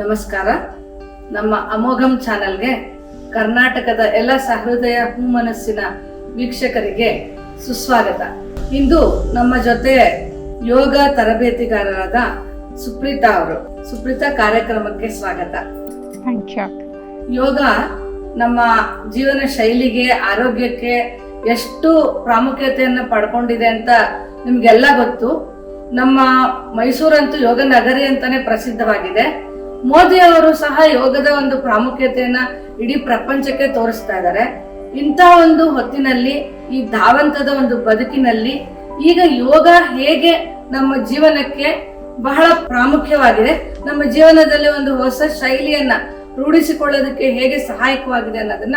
ನಮಸ್ಕಾರ. ನಮ್ಮ ಅಮೋಘಂ ಚಾನೆಲ್ಗೆ ಕರ್ನಾಟಕದ ಎಲ್ಲ ಸಹೃದಯ ಹೂಮನಸ್ಸಿನ ವೀಕ್ಷಕರಿಗೆ ಸುಸ್ವಾಗತ. ಇಂದು ನಮ್ಮ ಜೊತೆ ಯೋಗ ತರಬೇತಿಗಾರರಾದ ಸುಪ್ರೀತಾ ಅವರು. ಸುಪ್ರೀತಾ ಕಾರ್ಯಕ್ರಮಕ್ಕೆ ಸ್ವಾಗತ. ಯೋಗ ನಮ್ಮ ಜೀವನ ಶೈಲಿಗೆ ಆರೋಗ್ಯಕ್ಕೆ ಎಷ್ಟು ಪ್ರಾಮುಖ್ಯತೆಯನ್ನು ಪಡ್ಕೊಂಡಿದೆ ಅಂತ ನಿಮ್ಗೆಲ್ಲ ಗೊತ್ತು. ನಮ್ಮ ಮೈಸೂರಂತೂ ಯೋಗ ನಗರಿ ಅಂತಾನೆ ಪ್ರಸಿದ್ಧವಾಗಿದೆ. ಮೋದಿ ಅವರು ಸಹ ಯೋಗದ ಒಂದು ಪ್ರಾಮುಖ್ಯತೆಯನ್ನ ಇಡೀ ಪ್ರಪಂಚಕ್ಕೆ ತೋರಿಸ್ತಾ ಇದ್ದಾರೆ. ಇಂಥ ಒಂದು ಹೊತ್ತಿನಲ್ಲಿ, ಈ ಧಾವಂತದ ಒಂದು ಬದುಕಿನಲ್ಲಿ ಈಗ ಯೋಗ ಹೇಗೆ ನಮ್ಮ ಜೀವನಕ್ಕೆ ಬಹಳ ಪ್ರಾಮುಖ್ಯವಾಗಿದೆ, ನಮ್ಮ ಜೀವನದಲ್ಲಿ ಒಂದು ಹೊಸ ಶೈಲಿಯನ್ನ ರೂಢಿಸಿಕೊಳ್ಳೋದಕ್ಕೆ ಹೇಗೆ ಸಹಾಯಕವಾಗಿದೆ ಅನ್ನೋದನ್ನ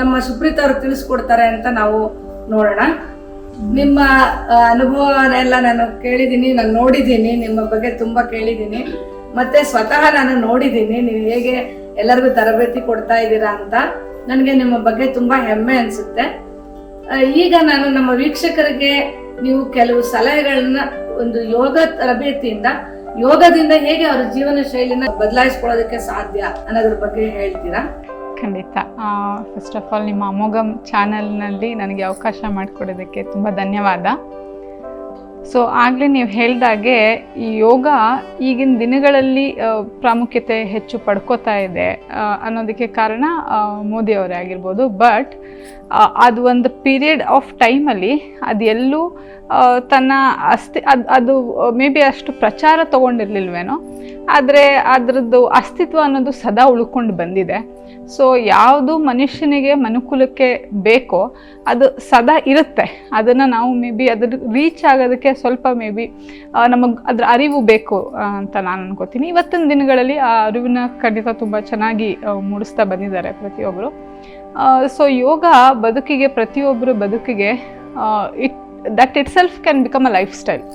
ನಮ್ಮ ಸುಪ್ರೀತ್ ಅವರು ತಿಳಿಸ್ಕೊಡ್ತಾರೆ ಅಂತ ನಾವು ನೋಡೋಣ. ನಿಮ್ಮ ಅನುಭವ ಅನುಭವನೆಲ್ಲ ನಾನು ಕೇಳಿದ್ದೀನಿ, ನಾನು ನೋಡಿದ್ದೀನಿ, ನಿಮ್ಮ ಬಗ್ಗೆ ತುಂಬಾ ಕೇಳಿದ್ದೀನಿ. ಮತ್ತೆ ಸ್ವತಃ ನಾನು ನೋಡಿದ್ದೀನಿ, ನೀವು ಹೇಗೆ ಎಲ್ಲರಿಗೂ ತರಬೇತಿ ಕೊಡ್ತಾ ಇದ್ದೀರಾ ಅಂತ. ನನಗೆ ನಿಮ್ಮ ಬಗ್ಗೆ ತುಂಬಾ ಹೆಮ್ಮೆ ಅನ್ಸುತ್ತೆ. ಈಗ ನಾನು ನಮ್ಮ ವೀಕ್ಷಕರಿಗೆ ನೀವು ಕೆಲವು ಸಲಹೆಗಳನ್ನ, ಒಂದು ಯೋಗ ತರಬೇತಿಯಿಂದ, ಯೋಗದಿಂದ ಹೇಗೆ ಅವರ ಜೀವನ ಶೈಲಿನ ಬದಲಾಯಿಸ್ಕೊಳ್ಳೋದಕ್ಕೆ ಸಾಧ್ಯ ಅನ್ನೋದ್ರ ಬಗ್ಗೆ ಹೇಳ್ತೀರಾ? ಖಂಡಿತ. ಫಸ್ಟ್ ಆಫ್ ಆಲ್ ನಿಮ್ಮ ಅಮೋಘಂ ಚಾನಲ್ನಲ್ಲಿ ನನಗೆ ಅವಕಾಶ ಮಾಡಿಕೊಡೋದಕ್ಕೆ ತುಂಬ ಧನ್ಯವಾದ. ಸೊ ಆಗಲೇ ನೀವು ಹೇಳಿದಾಗೆ ಈ ಯೋಗ ಈಗಿನ ದಿನಗಳಲ್ಲಿ ಪ್ರಾಮುಖ್ಯತೆ ಹೆಚ್ಚು ಪಡ್ಕೋತಾ ಇದೆ ಅನ್ನೋದಕ್ಕೆ ಕಾರಣ ಮೋದಿಯವರೇ ಆಗಿರ್ಬೋದು. ಬಟ್ ಅದು ಒಂದು ಪೀರಿಯಡ್ ಆಫ್ ಟೈಮಲ್ಲಿ ಅದು ಎಲ್ಲೂ ತನ್ನ ಅಸ್ತಿ, ಅದು ಅದು, ಮೇ ಬಿ ಅಷ್ಟು ಪ್ರಚಾರ ತೊಗೊಂಡಿರ್ಲಿಲ್ವೇನೋ, ಆದರೆ ಅದರದ್ದು ಅಸ್ತಿತ್ವ ಅನ್ನೋದು ಸದಾ ಉಳ್ಕೊಂಡು ಬಂದಿದೆ. ಸೊ ಯಾವುದು ಮನುಷ್ಯನಿಗೆ ಮನುಕುಲಕ್ಕೆ ಬೇಕೋ ಅದು ಸದಾ ಇರುತ್ತೆ. ಅದನ್ನು ನಾವು ಮೇ ಬಿ ಅದ್ರ ರೀಚ್ ಆಗೋದಕ್ಕೆ ಸ್ವಲ್ಪ ಮೇ ಬಿ ನಮಗೆ ಅದರ ಅರಿವು ಬೇಕು ಅಂತ ನಾನು ಅನ್ಕೋತೀನಿ. ಇವತ್ತಿನ ದಿನಗಳಲ್ಲಿ ಆ ಅರಿವಿನ ಖಂಡಿತ ತುಂಬ ಚೆನ್ನಾಗಿ ಮೂಡಿಸ್ತಾ ಬಂದಿದ್ದಾರೆ ಪ್ರತಿಯೊಬ್ಬರು ಸೊ ಯೋಗ ಬದುಕಿಗೆ ಪ್ರತಿಯೊಬ್ಬರು ಬದುಕಿಗೆ it that itself can become a lifestyle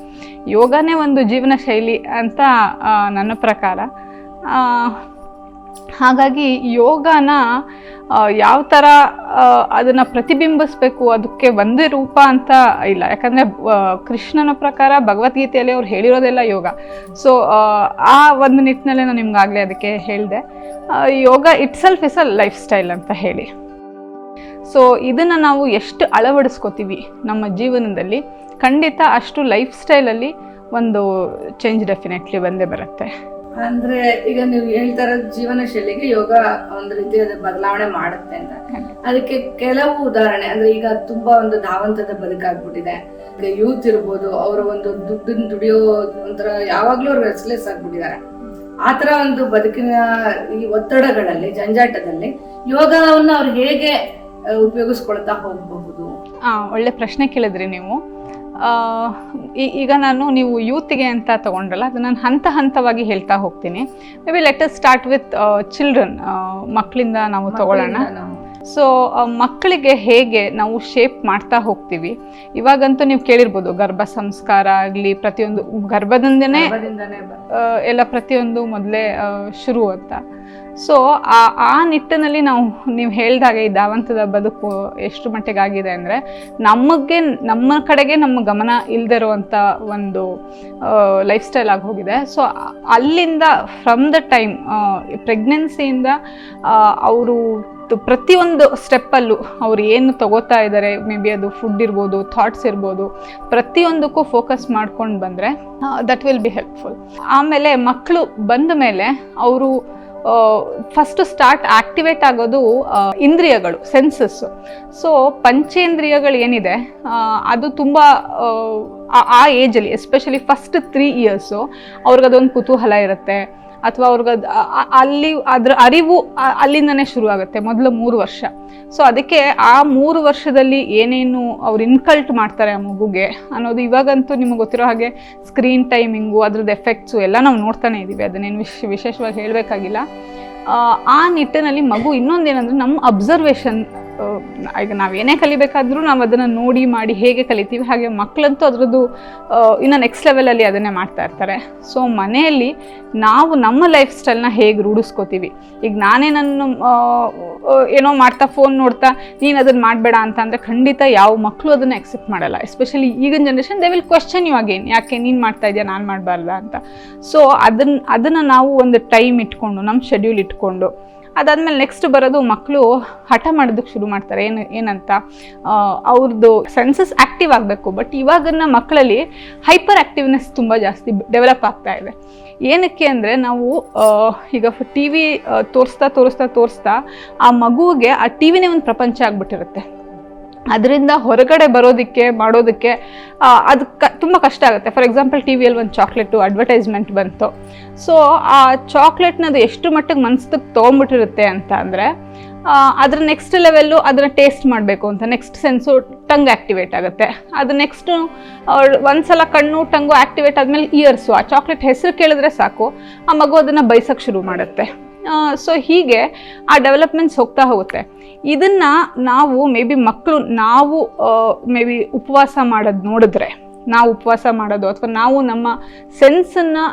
ಯೋಗನೇ ಒಂದು ಜೀವನ ಶೈಲಿ ಅಂತ ನನ್ನ ಪ್ರಕಾರ. ಹಾಗಾಗಿ ಯೋಗನ ಯಾವ ಥರ ಅದನ್ನು ಪ್ರತಿಬಿಂಬಿಸ್ಬೇಕು, ಅದಕ್ಕೆ ಒಂದೇ ರೂಪ ಅಂತ ಇಲ್ಲ. ಯಾಕಂದರೆ ಕೃಷ್ಣನ ಪ್ರಕಾರ ಭಗವದ್ಗೀತೆಯಲ್ಲಿ ಅವ್ರು ಹೇಳಿರೋದೆಲ್ಲ ಯೋಗ. ಸೊ ಆ ಒಂದು ನಿಟ್ಟಿನಲ್ಲೇ ನಾನು ನಿಮ್ಗಾಗಲೇ ಅದಕ್ಕೆ ಹೇಳಿದೆ. Yoga itself is a lifestyle ಅಂತ ಹೇಳಿ. ಸೊ ಇದನ್ನು ನಾವು ಎಷ್ಟು ಅಳವಡಿಸ್ಕೋತೀವಿ ನಮ್ಮ ಜೀವನದಲ್ಲಿ, ಖಂಡಿತ ಅಷ್ಟು ಲೈಫ್ ಸ್ಟೈಲಲ್ಲಿ ಒಂದು ಚೇಂಜ್ ಡೆಫಿನೆಟ್ಲಿ ಬಂದೇ ಬರುತ್ತೆ. ಅಂದ್ರೆ ಈಗ ನೀವು ಹೇಳ್ತಾ ಇರೋ ಜೀವನ ಶೈಲಿಗೆ ಯೋಗ ಒಂದು ರೀತಿಯಾದ ಬದಲಾವಣೆ ಮಾಡುತ್ತೆ ಅಂತ. ಅದಕ್ಕೆ ಕೆಲವು ಉದಾಹರಣೆ, ಅಂದ್ರೆ ಈಗ ತುಂಬಾ ಒಂದು ಧಾವಂತದ ಬದುಕಾಗ್ಬಿಟ್ಟಿದೆ ಈಗ ಯೂತ್ ಇರ್ಬೋದು, ಅವರ ಒಂದು ದುಡ್ಡನ್ನ ದುಡಿಯೋ ಒಂಥರ ಯಾವಾಗ್ಲೂ ಅವ್ರು ರೆಸ್ಲೆಸ್ ಆಗ್ಬಿಟ್ಟಿದ್ದಾರೆ. ಆತರ ಒಂದು ಬದುಕಿನ ಈ ಒತ್ತಡಗಳಲ್ಲಿ, ಜಂಜಾಟದಲ್ಲಿ ಯೋಗವನ್ನು ಅವ್ರು ಹೇಗೆ ಉಪಯೋಗಿಸ್ಕೊಳ್ತಾ ಹೋಗಬಹುದು? ಒಳ್ಳೆ ಪ್ರಶ್ನೆ ಕೇಳಿದ್ರಿ ನೀವು. ಈಗ ನಾನು ನೀವು ಯೂತ್ಗೆ ಅಂತ ತಗೊಂಡ್ರಲ್ಲ ಅದು ನಾನು ಹಂತ ಹಂತವಾಗಿ ಹೇಳ್ತಾ ಹೋಗ್ತೀನಿ. Maybe let start with children ಮಕ್ಕಳಿಂದ ನಾವು ತಗೊಳ್ಳೋಣ. ಸೊ ಮಕ್ಕಳಿಗೆ ಹೇಗೆ ನಾವು ಶೇಪ್ ಮಾಡ್ತಾ ಹೋಗ್ತೀವಿ? ಇವಾಗಂತೂ ನೀವು ಕೇಳಿರ್ಬೋದು ಗರ್ಭ ಸಂಸ್ಕಾರ ಆಗಲಿ ಪ್ರತಿಯೊಂದು ಗರ್ಭದಿಂದನೇ ಎಲ್ಲ ಪ್ರತಿಯೊಂದು ಮೊದಲೇ ಶುರು ಅಂತ. ಸೊ ಆ ಆ ನಿಟ್ಟಿನಲ್ಲಿ ನಾವು ನೀವು ಹೇಳ್ದಾಗೆ ಈ ಧಾವಂತದ ಬದುಕು ಎಷ್ಟು ಮಟ್ಟಿಗೆ ಆಗಿದೆ ಅಂದರೆ ನಮಗೆ ನಮ್ಮ ಕಡೆಗೆ ನಮ್ಮ ಗಮನ ಇಲ್ದಿರುವಂಥ ಒಂದು ಲೈಫ್ ಸ್ಟೈಲ್ ಆಗಿ ಹೋಗಿದೆ. ಸೊ ಅಲ್ಲಿಂದ ಫ್ರಮ್ ದ ಟೈಮ್ ಪ್ರೆಗ್ನೆನ್ಸಿಯಿಂದ ಅವರು ಪ್ರತಿಯೊಂದು ಸ್ಟೆಪ್ಪಲ್ಲೂ ಅವ್ರು ಏನು ತಗೋತಾ ಇದ್ದಾರೆ ಮೇ ಬಿ ಅದು ಫುಡ್ ಇರ್ಬೋದು ಥಾಟ್ಸ್ ಇರ್ಬೋದು, ಪ್ರತಿಯೊಂದಕ್ಕೂ ಫೋಕಸ್ ಮಾಡ್ಕೊಂಡು ಬಂದರೆ ದಟ್ ವಿಲ್ ಬಿ ಹೆಲ್ಪ್ಫುಲ್ ಆಮೇಲೆ ಮಕ್ಕಳು ಬಂದ ಮೇಲೆ ಅವರು ಫಸ್ಟ್ ಸ್ಟಾರ್ಟ್ ಆಕ್ಟಿವೇಟ್ ಆಗೋದು ಇಂದ್ರಿಯಗಳು ಸೆನ್ಸಸ್ ಸೊ ಪಂಚೇಂದ್ರಿಯಗಳು ಏನಿದೆ ಅದು ತುಂಬ, ಆ ಏಜಲ್ಲಿ ಎಸ್ಪೆಷಲಿ ಫಸ್ಟ್ ತ್ರೀ ಇಯರ್ಸು ಅವ್ರಿಗದೊಂದು ಕುತೂಹಲ ಇರುತ್ತೆ. ಅಥವಾ ಅವ್ರಿಗೆ ಅಲ್ಲಿ ಅದ್ರ ಅರಿವು ಅಲ್ಲಿಂದನೇ ಶುರು ಆಗುತ್ತೆ ಮೊದಲು ಮೂರು ವರ್ಷ. ಸೊ ಅದಕ್ಕೆ ಆ ಮೂರು ವರ್ಷದಲ್ಲಿ ಏನೇನು ಅವ್ರು ಇನ್ಕಲ್ಟ್ ಮಾಡ್ತಾರೆ ಆ ಮಗುಗೆ ಅನ್ನೋದು ಇವಾಗಂತೂ ನಿಮಗೆ ಗೊತ್ತಿರೋ ಹಾಗೆ ಸ್ಕ್ರೀನ್ ಟೈಮಿಂಗು ಅದ್ರದ್ದು ಎಫೆಕ್ಟ್ಸು ಎಲ್ಲ ನಾವು ನೋಡ್ತಾನೆ ಇದ್ದೀವಿ ಅದನ್ನೇನು ವಿಶ್, ವಿಶೇಷವಾಗಿ ಹೇಳಬೇಕಾಗಿಲ್ಲ. ಆ ನಿಟ್ಟಿನಲ್ಲಿ ಮಗು ಇನ್ನೊಂದೇನಂದ್ರೆ ನಮ್ಮ ಅಬ್ಸರ್ವೇಷನ್ ಈಗ ನಾವೇನೇ ಕಲಿಬೇಕಾದ್ರೂ ನಾವು ಅದನ್ನು ನೋಡಿ ಮಾಡಿ ಹೇಗೆ ಕಲಿತೀವಿ, ಹಾಗೆ ಮಕ್ಕಳಂತೂ ಅದರದ್ದು ಇನ್ನು ನೆಕ್ಸ್ಟ್ ಲೆವೆಲಲ್ಲಿ ಅದನ್ನೇ ಮಾಡ್ತಾ ಇರ್ತಾರೆ. ಸೊ ಮನೆಯಲ್ಲಿ ನಾವು ನಮ್ಮ ಲೈಫ್ ಸ್ಟೈಲ್ನ ಹೇಗೆ ರೂಢಿಸ್ಕೋತೀವಿ? ಈಗ ನಾನೇ ನನ್ನ ಏನೋ ಮಾಡ್ತಾ ಫೋನ್ ನೋಡ್ತಾ, ನೀನು ಅದನ್ನು ಮಾಡಬೇಡ ಅಂತ ಅಂದರೆ ಖಂಡಿತ ಯಾವ ಮಕ್ಕಳು ಅದನ್ನು ಎಕ್ಸೆಪ್ಟ್ ಮಾಡಲ್ಲ. ಎಸ್ಪೆಷಲಿ ಈಗಿನ generation they will question you again ಯಾಕೆ ನೀನು ಮಾಡ್ತಾ ಇದೆಯಾ, ನಾನು ಮಾಡಬಾರ್ದ ಅಂತ. ಸೊ ಅದನ್ನ ಅದನ್ನು ನಾವು ಒಂದು ಟೈಮ್ ಇಟ್ಕೊಂಡು ನಮ್ಮ ಶೆಡ್ಯೂಲ್ ಇಟ್ಕೊಂಡು ಅದಾದ್ಮೇಲೆ ನೆಕ್ಸ್ಟ್ ಬರೋದು ಮಕ್ಕಳು ಹಠ ಮಾಡೋದಕ್ಕೆ ಶುರು ಮಾಡ್ತಾರೆ. ಏನು, ಏನಂತ? ಅವ್ರದ್ದು ಸೆನ್ಸಸ್ ಆ್ಯಕ್ಟಿವ್ ಆಗಬೇಕು ಬಟ್ ಇವಾಗಿನ ಮಕ್ಕಳಲ್ಲಿ ಹೈಪರ್ ಆ್ಯಕ್ಟಿವ್ನೆಸ್ ತುಂಬ ಜಾಸ್ತಿ ಡೆವಲಪ್ ಆಗ್ತಾ ಇದೆ. ಏನಕ್ಕೆ ಅಂದರೆ ನಾವು ಈಗ ಟಿ ವಿ ತೋರಿಸ್ತಾ ತೋರಿಸ್ತಾ ತೋರಿಸ್ತಾ ಆ ಮಗುವಿಗೆ ಆ ಟಿ ವಿನೇ ಒಂದು ಪ್ರಪಂಚ ಆಗ್ಬಿಟ್ಟಿರುತ್ತೆ. ಅದರಿಂದ ಹೊರಗಡೆ ಬರೋದಕ್ಕೆ, ಮಾಡೋದಕ್ಕೆ ಅದು ಕ, ತುಂಬ ಕಷ್ಟ ಆಗುತ್ತೆ. ಫಾರ್ ಎಕ್ಸಾಂಪಲ್ ಟಿ ವಿಯಲ್ಲಿ ಒಂದು ಚಾಕ್ಲೇಟು ಅಡ್ವರ್ಟೈಸ್ಮೆಂಟ್ ಬಂತು. ಸೊ ಆ ಚಾಕ್ಲೇಟ್ನದು ಎಷ್ಟು ಮಟ್ಟಿಗೆ ಮನಸ್ಸಿಗೆ ತೊಗೊಂಬಿಟ್ಟಿರುತ್ತೆ ಅಂತ ಅಂದರೆ ಅದರ ನೆಕ್ಸ್ಟ್ ಲೆವೆಲ್ಲು ಅದನ್ನು ಟೇಸ್ಟ್ ಮಾಡಬೇಕು ಅಂತ. ನೆಕ್ಸ್ಟ್ ಸೆನ್ಸು ಟಂಗ್ ಆ್ಯಕ್ಟಿವೇಟ್ ಆಗುತ್ತೆ. ಅದು ನೆಕ್ಸ್ಟು ಒಂದ್ಸಲ ಕಣ್ಣು ಟಂಗು ಆ್ಯಕ್ಟಿವೇಟ್ ಆದಮೇಲೆ ಇಯರ್ಸು ಆ ಚಾಕ್ಲೇಟ್ ಹೆಸರು ಕೇಳಿದ್ರೆ ಸಾಕು. ಆ ಮಗು ಅದನ್ನು ಬಯಸೋಕ್ಕೆ ಶುರು ಮಾಡುತ್ತೆ. ಸೊ ಹೀಗೆ ಆ ಡೆವಲಪ್ಮೆಂಟ್ಸ್ ಹೋಗ್ತಾ ಹೋಗುತ್ತೆ. ಇದನ್ನ ನಾವು ಮೇ ಬಿ ಮಕ್ಕಳು ನಾವು ಮೇ ಬಿ ಉಪವಾಸ ಮಾಡೋದು ನೋಡಿದ್ರೆ, ನಾವು ಉಪವಾಸ ಮಾಡೋದು ಅಥವಾ ನಾವು ನಮ್ಮ ಸೆನ್ಸನ್ನು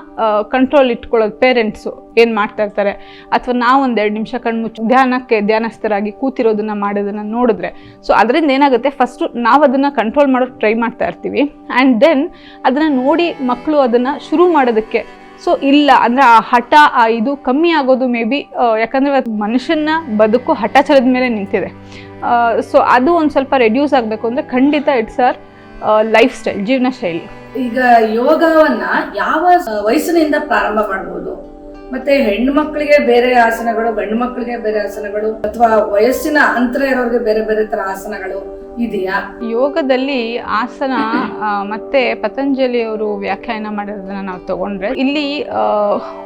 ಕಂಟ್ರೋಲ್ ಇಟ್ಕೊಳ್ಳೋದು ಪೇರೆಂಟ್ಸು ಏನು ಮಾಡ್ತಾ ಇರ್ತಾರೆ, ಅಥವಾ ನಾವು ಒಂದೆರಡು ನಿಮಿಷ ಕಣ್ಮುಚ್ಚು ಧ್ಯಾನಕ್ಕೆ ಧ್ಯಾನಸ್ಥರಾಗಿ ಕೂತಿರೋದನ್ನ ಮಾಡೋದನ್ನ ನೋಡಿದ್ರೆ ಸೊ ಅದರಿಂದ ಏನಾಗುತ್ತೆ ಫಸ್ಟು ನಾವು ಅದನ್ನು ಕಂಟ್ರೋಲ್ ಮಾಡೋಕ್ಕೆ ಟ್ರೈ ಮಾಡ್ತಾ ಇರ್ತೀವಿ ಆ್ಯಂಡ್ ದೆನ್ ಅದನ್ನು ನೋಡಿ ಮಕ್ಕಳು ಅದನ್ನು ಶುರು ಮಾಡೋದಕ್ಕೆ ಸೊ ಇಲ್ಲ, ಅಂದ್ರೆ ಆ ಹಠ, ಆ ಇದು ಕಮ್ಮಿ ಆಗೋದು ಮೇ ಬಿ ಯಾಕಂದ್ರೆ ಮನುಷ್ಯನ ಬದುಕು ಹಠ ಚಲದ ಮೇಲೆ ನಿಂತಿದೆ. ಸೊ ಅದು ಒಂದು ಸ್ವಲ್ಪ ರೆಡ್ಯೂಸ್ ಆಗಬೇಕು ಅಂದ್ರೆ ಖಂಡಿತ ಇಟ್ಸ್ ಆರ್ ಲೈಫ್ ಸ್ಟೈಲ್ ಜೀವನ ಶೈಲಿ. ಈಗ ಯೋಗವನ್ನ ಯಾವ ವಯಸ್ಸಿನಿಂದ ಪ್ರಾರಂಭ ಮಾಡಬಹುದು ಮತ್ತೆ ಹೆಣ್ಣು ಬೇರೆ ಆಸನಗಳು, ಗಂಡು ಮಕ್ಕಳಿಗೆ ಬೇರೆ ಆಸನಗಳು, ಅಥವಾ ವಯಸ್ಸಿನ ಅಂತರ ಇರೋರಿಗೆ ಬೇರೆ ಬೇರೆ ತರ ಆಸನಗಳು ಇದೆಯಾ? ಯೋಗದಲ್ಲಿ ಆಸನ ಮತ್ತೆ ಪತಂಜಲಿ ಅವರು ವ್ಯಾಖ್ಯಾನ ಮಾಡಿರೋದನ್ನ ನಾವು ತಗೊಂಡ್ರೆ, ಇಲ್ಲಿ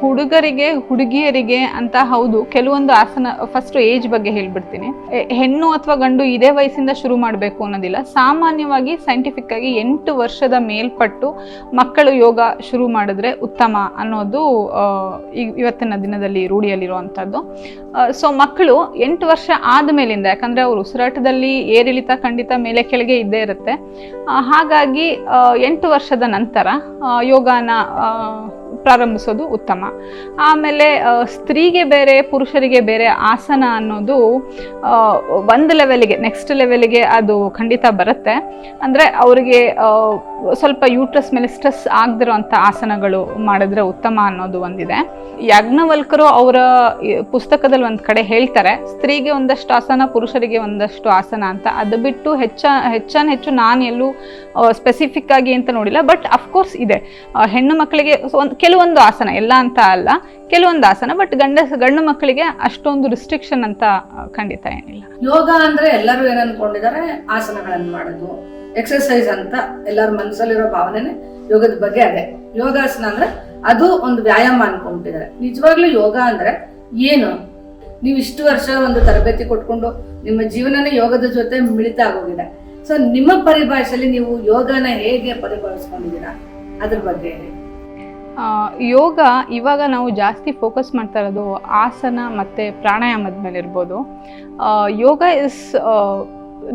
ಹುಡುಗರಿಗೆ, ಹುಡುಗಿಯರಿಗೆ ಅಂತ ಹೌದು, ಕೆಲವೊಂದು ಆಸನ ಫಸ್ಟ್ ಏಜ್ ಬಗ್ಗೆ ಹೇಳ್ಬಿಡ್ತೀನಿ. ಹೆಣ್ಣು ಅಥವಾ ಗಂಡು ಇದೇ ವಯಸ್ಸಿಂದ ಶುರು ಮಾಡಬೇಕು ಅನ್ನೋದಿಲ್ಲ. ಸಾಮಾನ್ಯವಾಗಿ ಸೈಂಟಿಫಿಕ್ ಆಗಿ ಎಂಟು ವರ್ಷದ ಮೇಲ್ಪಟ್ಟು ಮಕ್ಕಳು ಯೋಗ ಶುರು ಮಾಡಿದ್ರೆ ಉತ್ತಮ ಅನ್ನೋದು ಇವತ್ತಿನ ದಿನದಲ್ಲಿ ರೂಢಿಯಲ್ಲಿರುವಂಥದ್ದು ಸೊ ಮಕ್ಕಳು ಎಂಟು ವರ್ಷ ಆದಮೇಲಿಂದ, ಯಾಕಂದ್ರೆ ಅವರು ಉಸಿರಾಟದಲ್ಲಿ ಏರಿಳಿತ ಖಂಡಿತ ಮೇಲೆ ಕೆಳಗೆ ಇದ್ದೇ ಇರುತ್ತೆ. ಹಾಗಾಗಿ ಎಂಟು ವರ್ಷದ ನಂತರ ಯೋಗಾನ ಪ್ರಾರಂಭಿಸೋದು ಉತ್ತಮ. ಆಮೇಲೆ ಸ್ತ್ರೀಗೆ ಬೇರೆ, ಪುರುಷರಿಗೆ ಬೇರೆ ಆಸನ ಅನ್ನೋದು ಒಂದು ಲೆವೆಲ್ಗೆ ನೆಕ್ಸ್ಟ್ ಲೆವೆಲ್ಗೆ ಅದು ಖಂಡಿತ ಬರುತ್ತೆ. ಅಂದರೆ ಅವರಿಗೆ ಸ್ವಲ್ಪ ಯೂಟ್ರಸ್ ಮೇಲೆ ಸ್ಟ್ರೆಸ್ ಆಗದಿರೋಂಥ ಆಸನಗಳು ಮಾಡಿದ್ರೆ ಉತ್ತಮ ಅನ್ನೋದು ಒಂದಿದೆ. ಯಾಜ್ಞವಲ್ಕರು ಅವರ ಪುಸ್ತಕದಲ್ಲಿ ಒಂದು ಕಡೆ ಹೇಳ್ತಾರೆ, ಸ್ತ್ರೀಗೆ ಒಂದಷ್ಟು ಆಸನ, ಪುರುಷರಿಗೆ ಒಂದಷ್ಟು ಆಸನ ಅಂತ. ಅದು ಬಿಟ್ಟು ಹೆಚ್ಚ, ಹೆಚ್ಚಾನ ಹೆಚ್ಚು ನಾನು ಎಲ್ಲೂ ಸ್ಪೆಸಿಫಿಕ್ ಆಗಿ ಅಂತ ನೋಡಿಲ್ಲ ಬಟ್ ಅಫ್ಕೋರ್ಸ್ ಇದೆ. ಹೆಣ್ಣು ಮಕ್ಕಳಿಗೆ ಒಂದು ಕೆಲವೊಂದು ಆಸನ, ಎಲ್ಲ ಅಂತ ಅಲ್ಲ, ಕೆಲವೊಂದು ಆಸನ ಬಟ್ ಗಂಡ, ಗಂಡು ಮಕ್ಕಳಿಗೆ ಅಷ್ಟೊಂದು ರಿಸ್ಟ್ರಿಕ್ಷನ್ ಅಂತ ಖಂಡಿತ ಏನಿಲ್ಲ. ಯೋಗ ಅಂದ್ರೆ ಎಲ್ಲರೂ ಏನ್ ಅನ್ಕೊಂಡಿದ್ದಾರೆ ಆಸನಗಳನ್ನು ಮಾಡೋದು. ಎಕ್ಸರ್ಸೈಸ್ ಅಂತ ಎಲ್ಲರ ಮನಸ್ಸಲ್ಲಿರೋ ಭಾವನೆನೆ ಯೋಗದ ಬಗ್ಗೆ ಅದೇ. ಯೋಗಾಸನ ಅಂದ್ರೆ ಅದು ಒಂದು ವ್ಯಾಯಾಮ ಅನ್ಕೊಂಡಿದ್ದಾರೆ ನಿಜವಾಗ್ಲೂ ಯೋಗ ಅಂದ್ರೆ ಏನು? ನೀವು ಇಷ್ಟು ವರ್ಷ ಒಂದು ತರಬೇತಿ ಕೊಟ್ಕೊಂಡು ನಿಮ್ಮ ಜೀವನನೇ ಯೋಗದ ಜೊತೆ ಮಿಳಿತ ಆಗೋಗಿದೆ. ಸೊ ನಿಮ್ಮ ಪರಿಭಾಷೆಯಲ್ಲಿ ನೀವು ಯೋಗನ ಹೇಗೆ ಪರಿಭಾವಿಸ್ಕೊಂಡಿದ್ದೀರಾ? ಅದ್ರ ಬಗ್ಗೆ ಹೇಳಿ. ಯೋಗ ಇವಾಗ ನಾವು ಜಾಸ್ತಿ ಫೋಕಸ್ ಮಾಡ್ತಾ ಇರೋದು ಆಸನ ಮತ್ತು ಪ್ರಾಣಾಯಾಮದ ಮೇಲೆ ಇರ್ಬೋದು. Yoga is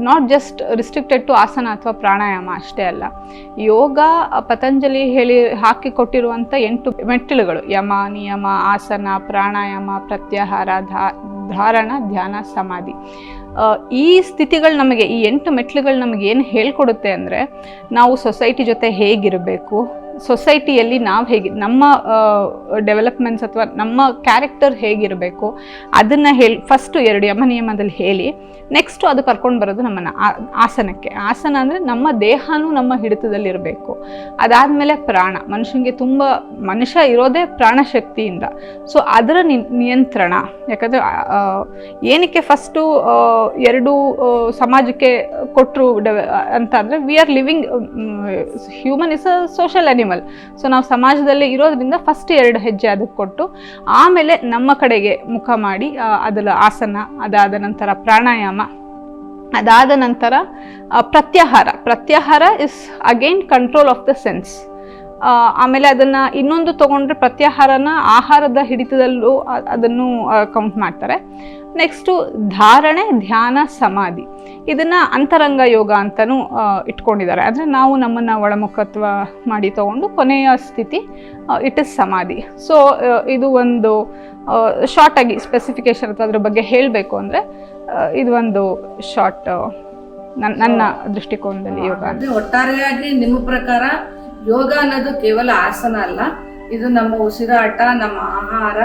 not just restricted to asana ಅಥವಾ ಪ್ರಾಣಾಯಾಮ ಅಷ್ಟೇ ಅಲ್ಲ. ಯೋಗ ಪತಂಜಲಿ ಹೇಳಿ ಹಾಕಿ ಕೊಟ್ಟಿರುವಂಥ ಎಂಟು ಮೆಟ್ಟಿಲುಗಳು. ಯಮ, ನಿಯಮ, ಆಸನ, ಪ್ರಾಣಾಯಾಮ, ಪ್ರತ್ಯಾಹಾರ ಧಾರಣ, ಧ್ಯಾನ, ಸಮಾಧಿ. ಈ ಸ್ಥಿತಿಗಳು ನಮಗೆ, ಈ ಎಂಟು ಮೆಟ್ಲುಗಳು ನಮಗೆ ಏನು ಹೇಳ್ಕೊಡುತ್ತೆ ಅಂದರೆ ನಾವು ಸೊಸೈಟಿ ಜೊತೆ ಹೇಗಿರಬೇಕು ಸೊಸೈಟಿಯಲ್ಲಿ ನಾವು ಹೇಗೆ, ನಮ್ಮ ಡೆವಲಪ್ಮೆಂಟ್ಸ್ ಅಥವಾ ನಮ್ಮ ಕ್ಯಾರೆಕ್ಟರ್ ಹೇಗಿರಬೇಕು, ಅದನ್ನು ಹೇಳಿ ಫಸ್ಟು ಎರಡು ಯಮ ನಿಯಮದಲ್ಲಿ ಹೇಳಿ ನೆಕ್ಸ್ಟು ಅದು ಕರ್ಕೊಂಡು ಬರೋದು ನಮ್ಮನ್ನು ಆಸನಕ್ಕೆ. ಆಸನ ಅಂದರೆ ನಮ್ಮ ದೇಹನೂ ನಮ್ಮ ಹಿಡಿತದಲ್ಲಿರಬೇಕು. ಅದಾದಮೇಲೆ ಪ್ರಾಣ. ಮನುಷ್ಯನಿಗೆ ತುಂಬ, ಮನುಷ್ಯ ಇರೋದೇ ಪ್ರಾಣಶಕ್ತಿಯಿಂದ. ಸೊ ಅದರ ನಿಯಂತ್ರಣ. ಯಾಕಂದರೆ ಏನಕ್ಕೆ ಫಸ್ಟು ಎರಡು ಸಮಾಜಕ್ಕೆ ಕೊಟ್ಟರು ಅಂತ ಅಂದರೆ we are living human is a social animal so ನಾವು ಸಮಾಜದಲ್ಲಿ ಇರೋದ್ರಿಂದ ಫಸ್ಟ್ ಎರಡು ಹೆಜ್ಜೆ ಅದಕ್ಕೆ ಕೊಟ್ಟು, ಆಮೇಲೆ ನಮ್ಮ ಕಡೆಗೆ ಮುಖ ಮಾಡಿ ಅದರ ಆಸನ, ಅದಾದ ನಂತರ ಪ್ರಾಣಾಯಾಮ, ಅದಾದ ನಂತರ pratyahara. Pratyahara is again control of the sense ಆಮೇಲೆ ಅದನ್ನ ಇನ್ನೊಂದು ತಗೊಂಡ್ರೆ ಪ್ರತ್ಯಾಹಾರನ ಆಹಾರದ ಹಿಡಿತದಲ್ಲೂ ಅದನ್ನು ಕೌಂಟ್ ಮಾಡ್ತಾರೆ. ನೆಕ್ಸ್ಟು ಧಾರಣೆ ಧ್ಯಾನ ಸಮಾಧಿ. ಇದನ್ನ ಅಂತರಂಗ ಯೋಗ ಅಂತಲೂ ಇಟ್ಕೊಂಡಿದ್ದಾರೆ. ಅಂದರೆ ನಾವು ನಮ್ಮನ್ನು ಒಳಮುಖತ್ವ ಮಾಡಿ ತಗೊಂಡು ಕೊನೆಯ ಸ್ಥಿತಿ ಇಟ್ ಇಸ್ ಸಮಾಧಿ. ಸೊ ಇದು ಒಂದು ಶಾರ್ಟಾಗಿ ಆಗಿ ಸ್ಪೆಸಿಫಿಕೇಶನ್ ಅಥವಾ ಅದ್ರ ಬಗ್ಗೆ ಹೇಳಬೇಕು ಅಂದರೆ ಇದು ಒಂದು ಶಾರ್ಟ್ ನನ್ನ ದೃಷ್ಟಿಕೋನದಲ್ಲಿ ಯೋಗ ಒಟ್ಟಾರೆಯಾಗಿ ನಿಮ್ಮ ಪ್ರಕಾರ ಯೋಗ ಅನ್ನೋದು ಕೇವಲ ಆಸನ ಅಲ್ಲ. ಇದು ನಮ್ಮ ಉಸಿರಾಟ, ನಮ್ಮ ಆಹಾರ,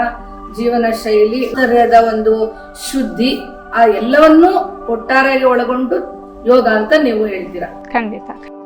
ಜೀವನ ಶೈಲಿ, ಶರೀರದ ಒಂದು ಶುದ್ಧಿ, ಆ ಎಲ್ಲವನ್ನೂ ಒಟ್ಟಾರೆಯಾಗಿ ಒಳಗೊಂಡು ಯೋಗ ಅಂತ ನೀವು ಹೇಳ್ತೀರಾ? ಖಂಡಿತ.